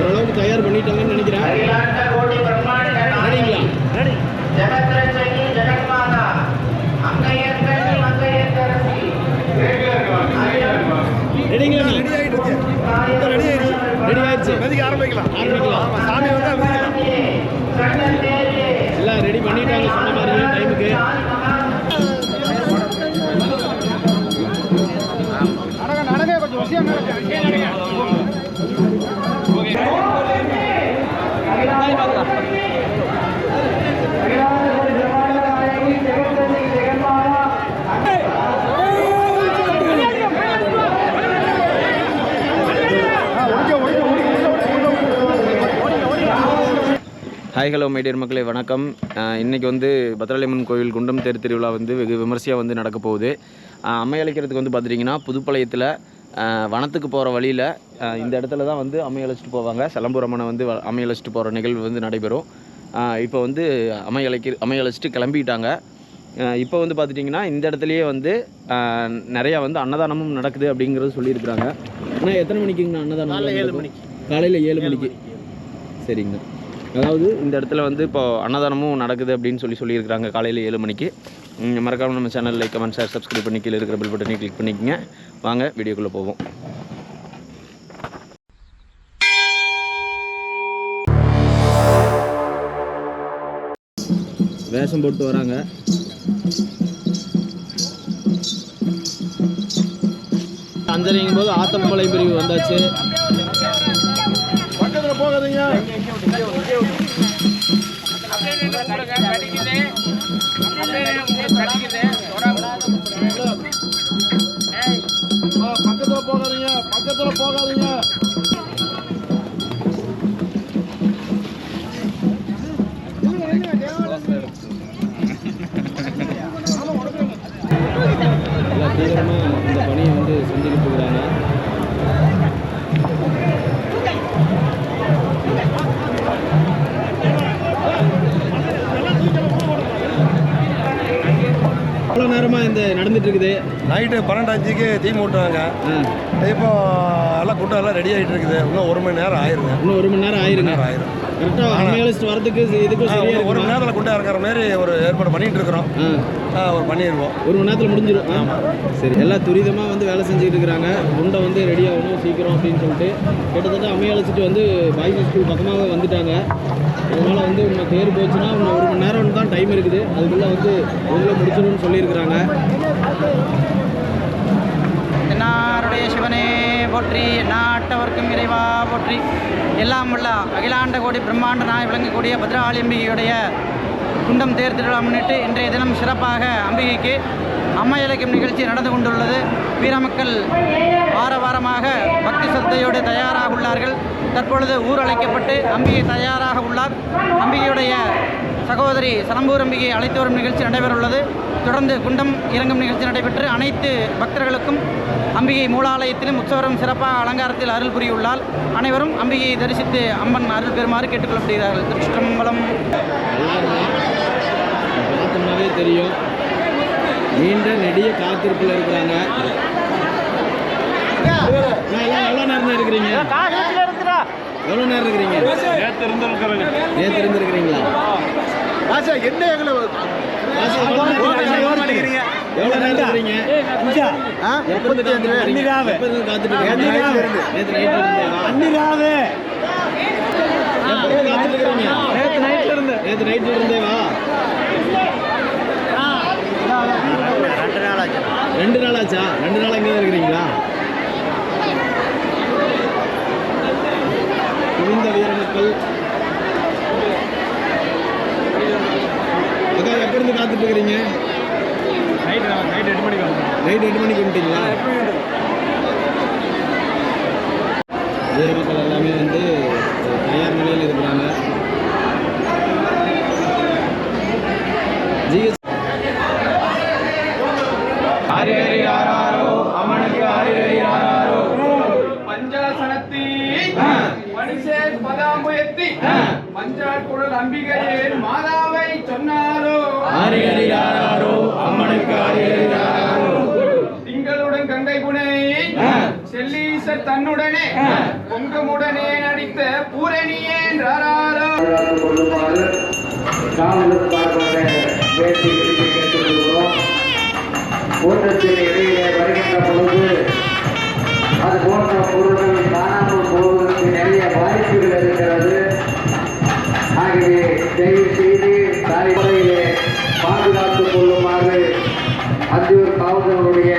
ஓரளவுக்கு தயார் பண்ணிட்டாங்கன்னு நினைக்கிறேன். ரெடி. ஆயிடுச்சு. ரெடி ஆயிடுச்சு. மெதிக்க ஆரம்பிக்கலாம். ஆரம்பிக்கலாம். ஹாய் ஹலோ மைடியர் மக்களே வணக்கம். அஹ் இன்னைக்கு வந்து பத்ராளியம்மன் கோவில் குண்டம் தேர் திருவிழா வந்து வெகு விமர்சையாக வந்து நடக்க போகுது. அம்மை அழைக்கிறதுக்கு வந்து பார்த்துட்டிங்கன்னா புதுப்பாளையத்தில் வனத்துக்கு போகிற வழியில் இந்த இடத்துல தான் வந்து அம்மை அழைச்சிட்டு போவாங்க. செலம்பூர் அம்மனை வந்து அம்மை அழைச்சிட்டு போகிற நிகழ்வு வந்து நடைபெறும். இப்போ வந்து அம்மை அழைக்க அம்மை அழைச்சிட்டு கிளம்பிட்டாங்க. இப்போ வந்து பார்த்துட்டிங்கன்னா இந்த இடத்துலையே வந்து நிறையா வந்து அன்னதானமும் நடக்குது அப்படிங்கிறது சொல்லியிருக்கிறாங்க. ஆனால் எத்தனை மணிக்குங்கண்ணா அன்னதானம் காலையில் ஏழு மணிக்கு. காலையில் ஏழு மணிக்கு. சரிங்கண்ணா அதாவது இந்த இடத்துல வந்து இப்போ அன்னதானமும் நடக்குது அப்படின்னு சொல்லி சொல்லியிருக்கிறாங்க காலையில் ஏழு மணிக்கு. மறக்காமல் நம்ம channel like comment share subscribe பண்ணி கீழே இருக்கிற பில் பட்டனை கிளிக் பண்ணிக்கங்க. வாங்க வீடியோக்குள்ளே போவோம். வேஷம் போட்டு வராங்க. அஞ்சலிங்கும் போது ஆத்தம்பளை பிரிவு வந்தாச்சு. பக்கத்துல போகாதீங்க பக்கத்துல போகாதீங்க தீவிரமாக இந்த பணியை வந்து செஞ்சுக்கிட்டு இருக்கிறாங்க நடந்துட்டு இருக்குது. நைட்டு பன்னெண்டு அஞ்சுக்கு தீ மூட்டுறாங்க ஆ, இப்போ எல்லாம் கூட்டம் எல்லாம் ரெடி ஆகிட்டு இருக்குது. இன்னும் ஒரு மணி நேரம் ஆயிருங்க. இன்னும் ஒரு மணி நேரம் ஆயிருங்க. ஆயிரும். கரெக்டாக வரதுக்கு சரியா ஒரு- ஒரு மணி? நேரத்தில் குண்டை இறக்குற மாதிரி ஒரு ஏற்பாடு பண்ணிட்டு இருக்கிறோம். ஒரு பண்ணிடுவோம் ஒரு மணி நேரத்தில் முடிஞ்சிடும் ஆ? சரி எல்லாம் துரிதமாக வந்து வேலை செஞ்சுட்டு இருக்கிறாங்க. குண்டை வந்து ரெடி ஆகணும் சீக்கிரம் அப்படின்னு சொல்லிட்டு. கிட்டத்தட்ட அம்மையை அழைச்சிட்டு வந்து பாய்ஸ் ஸ்கூல் பக்கமாக வந்துட்டாங்க. அதனால் வந்து இன்னும் தேர் போச்சுன்னா இன்னும் ஒரு மணி நேரம் தான் டைம் இருக்குது. அதுக்குள்ளே வந்து உள்ளே முடிச்சிடும்னு சொல்லியிருக்கிறாங்க. போற்றி நாட்டவர்க்கும் இறைவா போற்றி. எல்லாம் உள்ள அகிலாண்ட கோடி பிரம்மாண்ட நாய் விளங்கக்கூடிய பத்ராளி அம்பிகையுடைய குண்டம் தேர் திருவிழா முன்னிட்டு இன்றைய தினம் சிறப்பாக அம்பிகைக்கு அம்மை இலக்கியம் நிகழ்ச்சி நடந்து கொண்டுள்ளது. வீரமக்கள் வார வாரமாக பக்தி சத்தையோடு தயாராக உள்ளார்கள். தற்பொழுது ஊர் அழைக்கப்பட்டு அம்பிகை தயாராக உள்ளார். அம்பிகையுடைய சகோதரி சலம்பூர் அம்பிகை அழைத்து வரும் நிகழ்ச்சி நடைபெறவுள்ளது. தொடர்ந்து குண்டம் இறங்கும் நிகழ்ச்சி நடைபெற்று அனைத்து பக்தர்களுக்கும் அம்பிகை மூலாலயத்திலும் உற்சவரும் சிறப்பாக அலங்காரத்தில் அருள் புரியுள்ளால் அனைவரும் அம்பிகையை தரிசித்து அம்மன் அருள் பெறுமாறு கேட்டுக்கொள்ளப்படுகிறார்கள். திருச்சிற்றம்பலம். பார்த்தோம்னாவே தெரியும். நீண்ட நெடிய காத்திருப்பில் இருக்கிறாங்க. எவ்வளோ நேரம் இருக்கிறீங்க எவ்வளோ நேரம் இருக்கிறீங்க? நேற்று இருந்திருக்கிறீங்களா? ராஜா என்ன எங்களை எவ்வளோ நேரம் இருக்கிறீங்க? எப்ப இருந்து காத்துட்டு? நேத்து நைட்ல இருந்து? நேத்து நைட்ல இருந்தேவா? ரெண்டு நாள் ஆச்சா. ரெண்டு நாள் இங்கே இருக்கிறீங்களா? குவிந்த வீர மக்கள் அக்கா எப்ப இருந்து காத்துட்டு இருக்கிறீங்க? நைட் எட்டு மணிக்கு வந்துட்டீங்களா? வீர மக்கள் எல்லாமே வந்து தயார் நிலையில் இருக்கிறாங்க. தன்னுடனே பொங்கமுடனே நடித்த பூரணியே என்றாரோ சார்பாக வேண்டி விரும்பி கேட்டுக்கொள்கிறோம் கூட்டத்தின் இடையிலே வருகின்ற பொழுது அது போன்ற பொருள்கள் காணாமல் போவதற்கு நிறைய வாய்ப்புகள் இருக்கிறது ஆகவே தயவு செய்து தலைமுறையிலே பாதுகாத்துக் கொள்ளுமாறு அந்தியூர் காவலர்களுடைய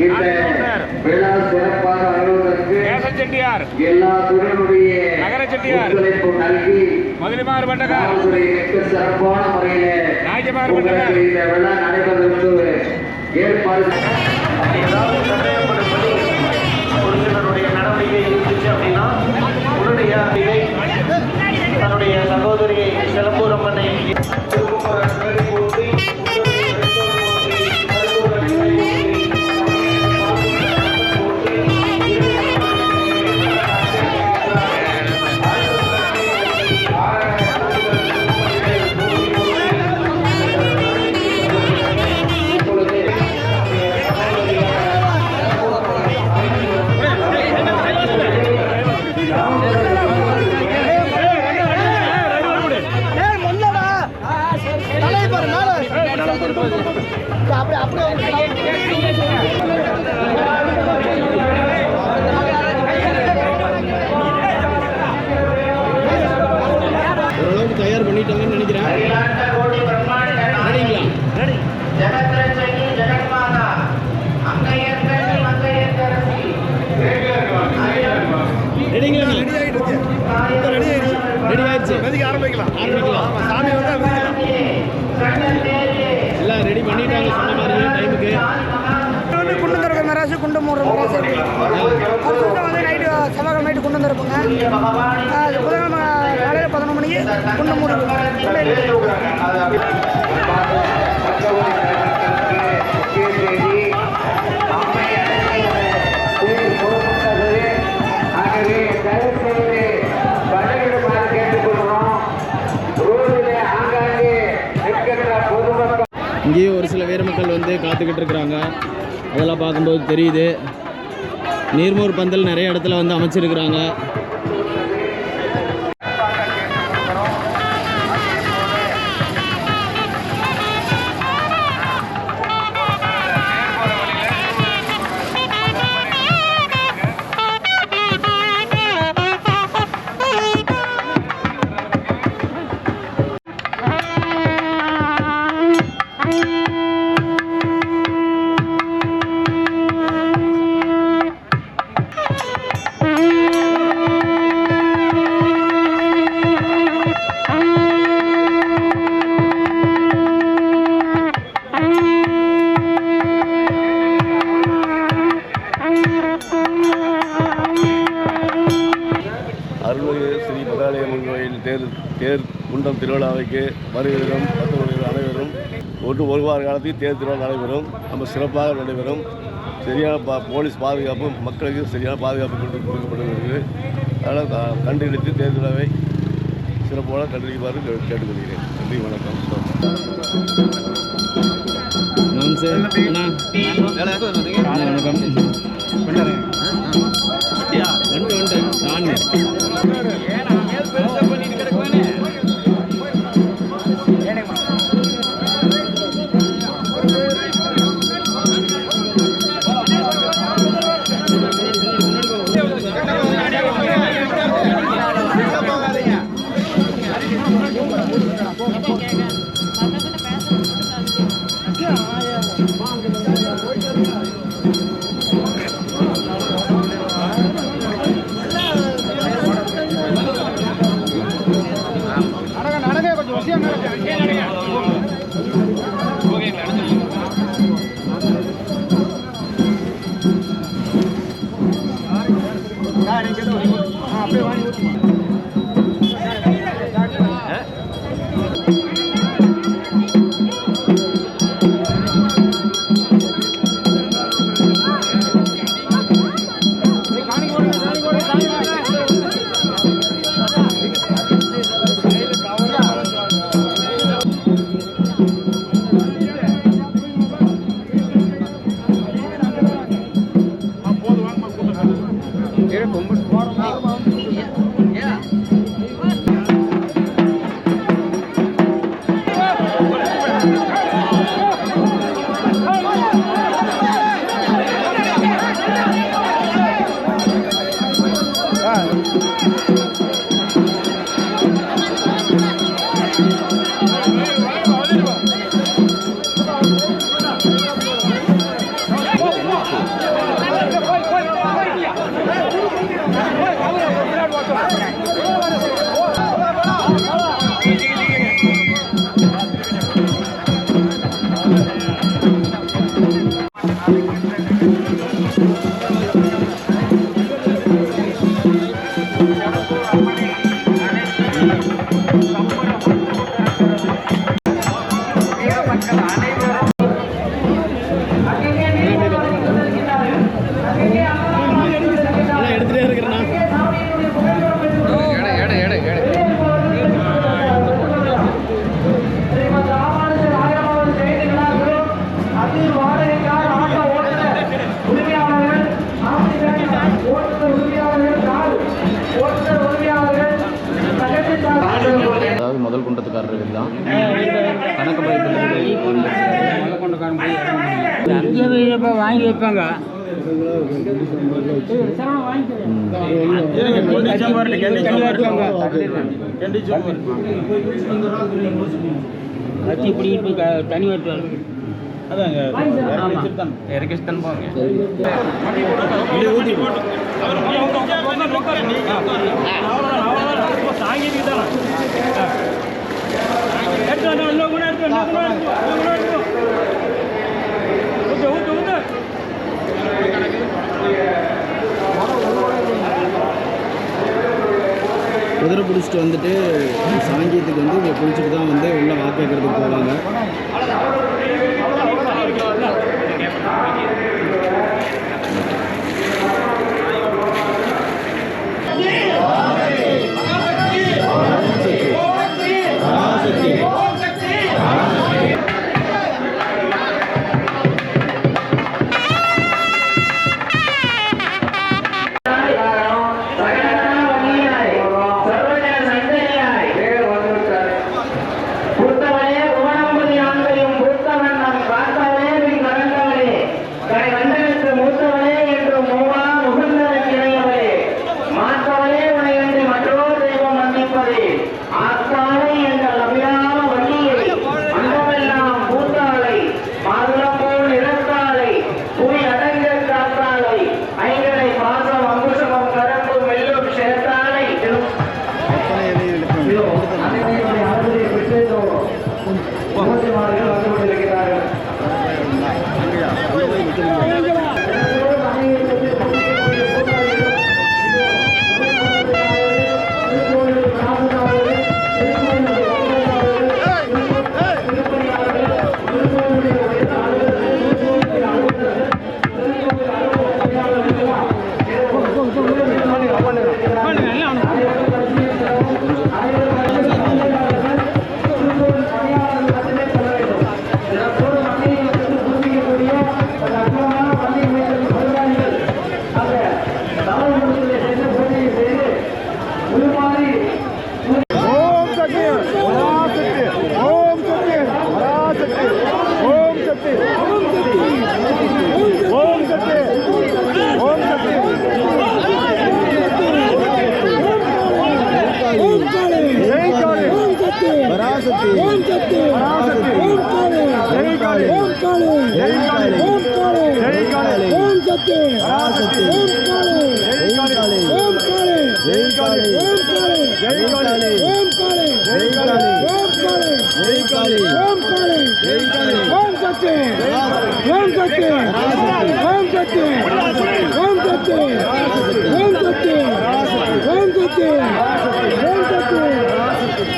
இந்த காவல்துறையினருக்கு சிறப்பான முறையிலே உங்களுக்கு இந்த விழா நடைபெறுவதற்கு ஏற்பாடு ஏதாவது சந்தேகப்படும்படி ஒரு சிலருடைய நடவடிக்கை இருந்துச்சு அப்படின்னா உடனடியாக தன்னுடைய சகோதரியை சிலம்பூரம்மனை ஓரளவுக்கு செய்து பதவியிடுமாறு காலையில் பதினொன்று மணிக்கு ஒன்று பொதுமக்கள் இங்கேயும் ஒரு சில வேறு மக்கள் வந்து காத்துக்கிட்டு இருக்கிறாங்க. அதெல்லாம் பார்க்கும்போது தெரியுது. நீர்மோர் பந்தல் நிறைய இடத்துல வந்து அமைச்சிருக்கிறாங்க. தேர் குண்டம் திருவிழாவுக்கு வருகிறோம் பக்தர்கள் அனைவரும் ஒன்று ஒரு வார காலத்தில் தேர் திருவிழா நடைபெறும். நம்ம சிறப்பாக நடைபெறும். சரியான பா போலீஸ் பாதுகாப்பு மக்களுக்கு சரியான பாதுகாப்பு கொடுத்து கொடுக்கப்படுகிறது. அதனால் கண்டுபிடித்து தேர் திருவிழாவை சிறப்பாக கண்டுபிடிக்குமாறு கே- கேட்டுக்கொள்கிறேன். நன்றி வணக்கம். வணக்கம். Usia merah. llegue போய் வாங்கி வைப்பாங்க. சாங்கிட்டு குதிரை பிடிச்சிட்டு வந்துட்டு சாங்கியத்துக்கு வந்து இங்கே பிடிச்சிட்டு தான் வந்து உள்ளே வாக்கு கேட்கறதுக்கு போவாங்க. ಮಾಡಿದ್ರು காளி ஜெய் காளி ஓம் காளி ஜெய் காளி ஓம் காளி ஜெய் காளி ஓம் காளி ஜெய் காளி ஓம் சக்தி ஓம் சக்தி ஓம் சக்தி ஓம் சக்தி ஓம் சக்தி ஓம் சக்தி ஓம் சக்தி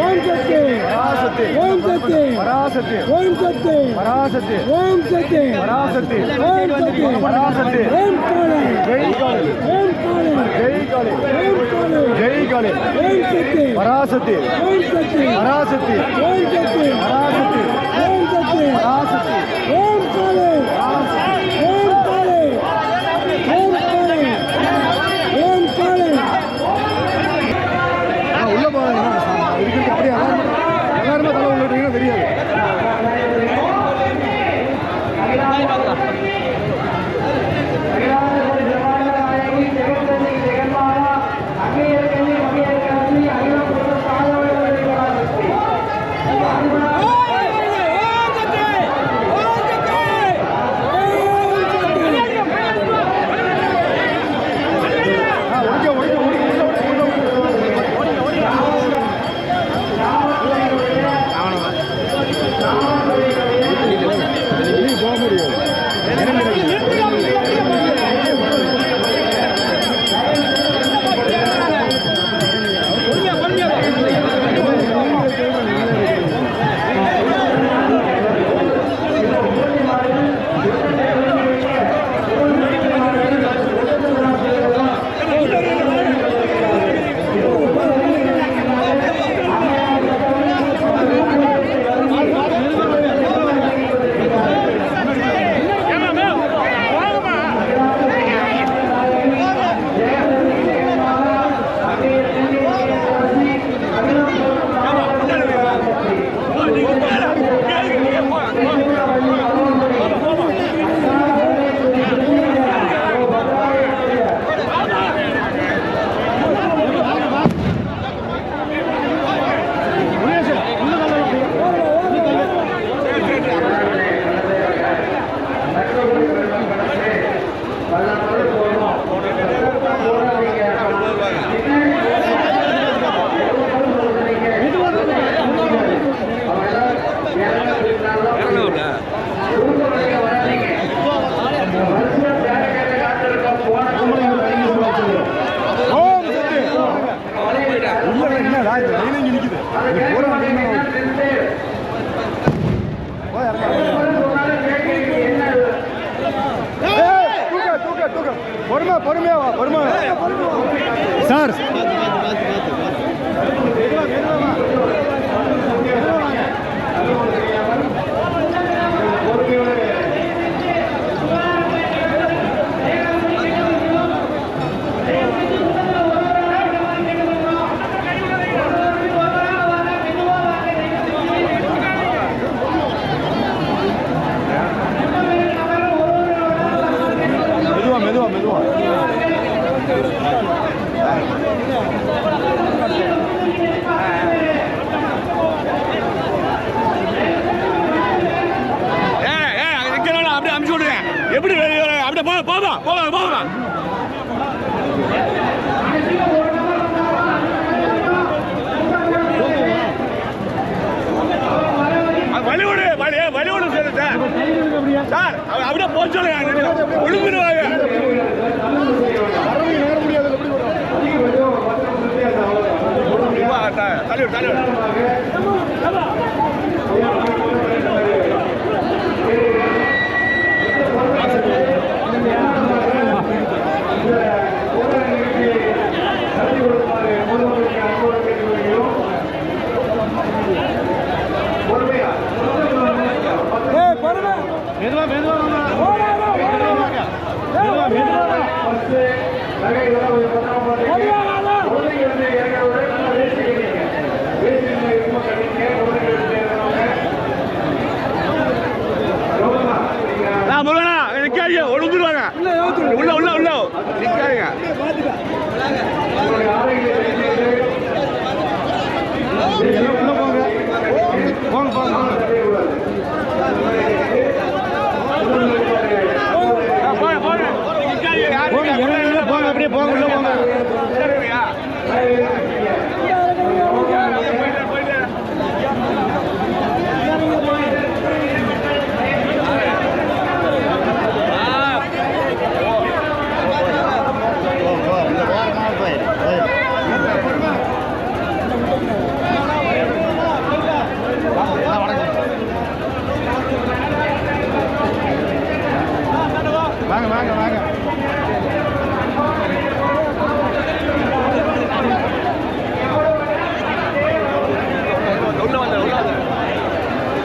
ஓம் சக்தி ஓம் சக்தி பராசக்தி ஓம் சக்தி. பராசக்தி. ஓம் சக்தி. பராசக்தி. ஓம் சக்தி. பராசக்தி. ஓம் காளி ஜெய் காளி ஓம் காளி ஜெய் காளி ஓம் காளி ஜெய் காளி ஓம் சக்தி. பராசக்தி. ஓம் சக்தி. பராசக்தி. ஓம் சக்தி. பராசக்தி. ஓம் சக்தி. பராசக்தி. நான் முருகனா நிக்காதீங்க ஒழுங்குருவாங்க உள்ள உள்ள உள்ள. நிக்காதீங்க. போங்க.